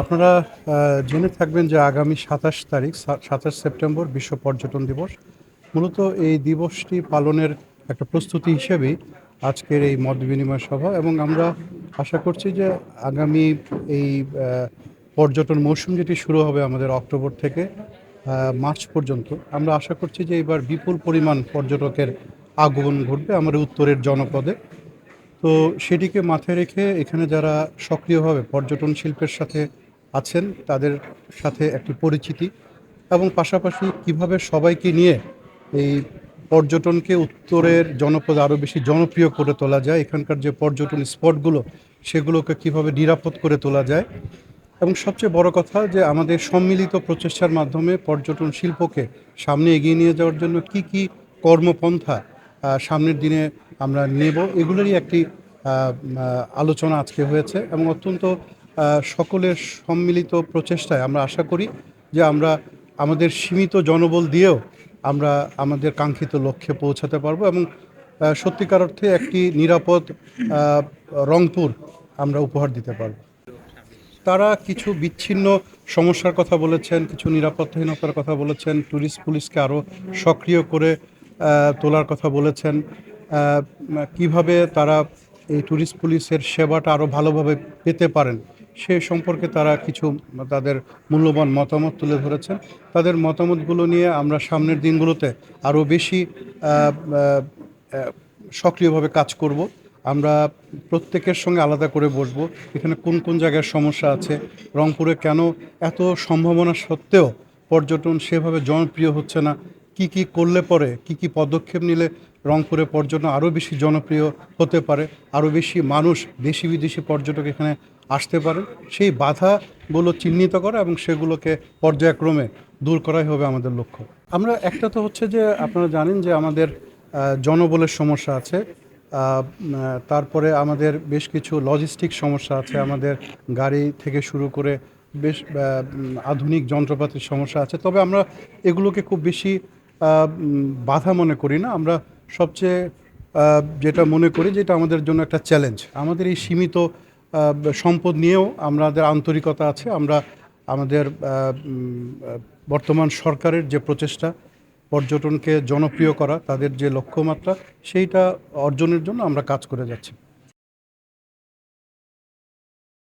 আপনারা জেনে থাকবেন যে আগামী সাতাশ তারিখ সাতাশ সেপ্টেম্বর বিশ্ব পর্যটন দিবস। মূলত এই দিবসটি পালনের একটা প্রস্তুতি হিসেবেই আজকের এই মত বিনিময় সভা এবং আমরা আশা করছি যে আগামী এই পর্যটন মৌসুম যেটি শুরু হবে আমাদের অক্টোবর থেকে মার্চ পর্যন্ত, আমরা আশা করছি যে এবার বিপুল পরিমাণ পর্যটকের আগমন ঘটবে আমাদের উত্তরের জনপদে। তো সেটিকে মাথায় রেখে এখানে যারা সক্রিয়ভাবে পর্যটন শিল্পের সাথে আছেন, তাদের সাথে একটি পরিচিতি এবং পাশাপাশি কীভাবে সবাইকে নিয়ে এই পর্যটনকে উত্তরের জনপদ আরও বেশি জনপ্রিয় করে তোলা যায়, এখানকার যে পর্যটন স্পটগুলো, সেগুলোকে কীভাবে নিরাপদ করে তোলা যায়। এবং সবচেয়ে বড় কথা যে আমাদের সম্মিলিত প্রচেষ্টার মাধ্যমে পর্যটন শিল্পকে সামনে এগিয়ে নিয়ে যাওয়ার জন্য কি কি কর্মপন্থা সামনের দিনে আমরা নেব, এগুলোরই একটি আলোচনা আজকে হয়েছে। এবং অত্যন্ত সকলের সম্মিলিত প্রচেষ্টায় আমরা আশা করি যে আমরা আমাদের সীমিত জনবল দিয়েও আমরা আমাদের কাঙ্ক্ষিত লক্ষ্যে পৌঁছাতে পারব এবং সত্যিকার অর্থে একটি নিরাপদ রংপুর আমরা উপহার দিতে পারব। তারা কিছু বিচ্ছিন্ন সমস্যার কথা বলেছেন, কিছু নিরাপত্তাহীনতার কথা বলেছেন ট্যুরিস্ট পুলিশকে আরও সক্রিয় করে তোলার কথা বলেছেন। কীভাবে তারা এই ট্যুরিস্ট পুলিশের সেবাটা আরও ভালোভাবে পেতে পারেন? সে সম্পর্কে তারা কিছু তাদের মূল্যবান মতামত তুলে ধরেছেন। তাদের মতামতগুলো নিয়ে আমরা সামনের দিনগুলোতে আরও বেশি সক্রিয়ভাবে কাজ করব। আমরা প্রত্যেকের সঙ্গে আলাদা করে বসবো। এখানে কোন কোন জায়গায় সমস্যা আছে, রংপুরে কেন এত সম্ভাবনা সত্ত্বেও পর্যটন সেভাবে জনপ্রিয় হচ্ছে না কি কি করলে পরে, কি কি পদক্ষেপ নিলে রংপুরে পর্যটন আরও বেশি জনপ্রিয় হতে পারে, আরও বেশি মানুষ দেশি বিদেশি পর্যটক এখানে আসতে পারে, সেই বাধাগুলো চিহ্নিত করা এবং সেগুলোকে পর্যায়ক্রমে দূর করাই হবে আমাদের লক্ষ্য। আমরা একটা তো হচ্ছে যে, আপনারা জানেন যে আমাদের জনবলের সমস্যা আছে তারপরে আমাদের বেশ কিছু লজিস্টিক সমস্যা আছে, আমাদের গাড়ি থেকে শুরু করে বেশ আধুনিক যন্ত্রপাতির সমস্যা আছে, তবে আমরা এগুলোকে খুব বেশি বাধা মনে করি না। আমরা সবচেয়ে যেটা মনে করি যেটা আমাদের জন্য একটা চ্যালেঞ্জ আমাদের এই সীমিত সম্পদ নিয়েও আমাদের আন্তরিকতা আছে। আমরা আমাদের বর্তমান সরকারের যে প্রচেষ্টা, পর্যটনকে জনপ্রিয় করা, তাদের যে লক্ষ্যমাত্রা, সেইটা অর্জনের জন্য আমরা কাজ করে যাচ্ছি।